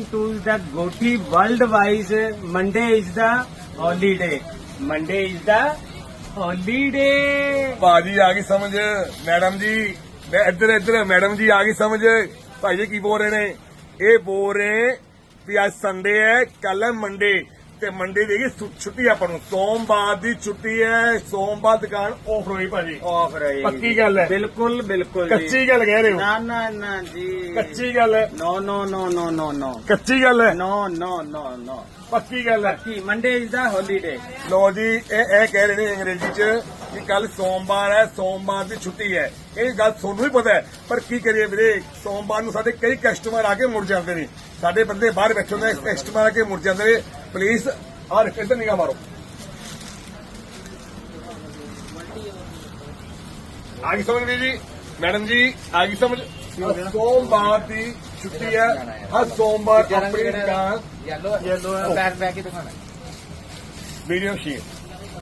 to the Goti worldwide Monday is the holiday. Monday is the holiday. ਭਾਜੀ, ਆ ਗਈ ਸਮਝ ਮੈਡਮ ਜੀ, ਮੈਂ ਇੱਧਰ ਇੱਧਰ, ਮੈਡਮ ਜੀ, ਆ ਗਈ ਸਮਝ ਭਾਈ ਜੀ, ਕੀ ਬੋਲ ਰਹੇ ਨੇ ਇਹ ਬੋਲ ਰਹੇ ਵੀ ਅੱਜ ਸੰਡੇ ਹੈ ਕੱਲ ਹੈ ਮੰਡੇ ਤੇ ਮੰਡੇ ਦੀ ਹੈਗੀ ਛੁੱਟੀ ਆਪਾਂ ਨੂੰ। ਸੋਮਵਾਰ ਦੀ ਛੁੱਟੀ ਹੈ। ਸੋਮਵਾਰ ਦੁਕਾਨ ਆਫ ਹੋਈ ਭਾਜੀ। Off ਰਹੇਗੀ। ਪੱਕੀ ਗੱਲ ਹੈ। ਬਿਲਕੁਲ ਜੀ। ਕੱਚੀ ਗੱਲ ਕਹਿ ਰਹੇ ਹੋ। ਨਾ ਨਾ ਨਾ ਜੀ। ਕੱਚੀ ਗੱਲ ਹੈ। ਨੋ ਨੋ ਨੋ ਨੋ ਨੋ ਨੋ ਕੱਚੀ ਗੱਲ ਹੈ। ਨੋ ਨੋ ਨੋ ਨੋ ਪੱਕੀ ਗੱਲ ਹੈ। ਕੀ ਮੰਡੇ ਇਜ਼ ਦਾ ਹੌਲੀਡੇ ਲੋ ਜੀ ਇਹ ਇਹ ਕਹਿ ਰਹੇ ਨੇ ਅੰਗਰੇਜ਼ੀ ਚ ਕਿ ਕੱਲ ਸੋਮਵਾਰ ਹੈ ਸੋਮਵਾਰ ਦੀ ਛੁੱਟੀ ਹੈ। ਇਹ ਗੱਲ ਤੁਹਾਨੂੰ ਵੀ ਪਤਾ ਹੈ। ਪਰ ਕੀ ਕਰੀਏ ਵੀਰੇ? ਸੋਮਵਾਰ ਨੂੰ ਸਾਡੇ ਕਈ ਕਸਟਮਰ ਆ ਕੇ ਮੁੜ ਜਾਂਦੇ ਨੇ। ਸਾਡੇ ਬੰਦੇ ਬਾਹਰ ਬੈਠੇ ਹੁੰਦੇ ਨੇ ਕਸਟਮਰ ਆ ਕੇ ਮੁੜ ਜਾਂਦੇ ਨੇ। ਨਿਗਾਹ ਮਾਰੋ ਆ ਗਈ ਸਮਝ ਵੀਰ ਜੀ ਮੈਡਮ ਜੀ ਆ ਗਈ ਸਮਝ ਸੋਮਵਾਰ ਦੀ ਛੁੱਟੀ ਹੈ ਹਰ ਸੋਮਵਾਰ ਆਪਣੀ ਦੁਕਾਨ yellow yellow back back ਹੀ ਦਿਖਾਣਾ ਵੀਡੀਓ ਸ਼ੀਟ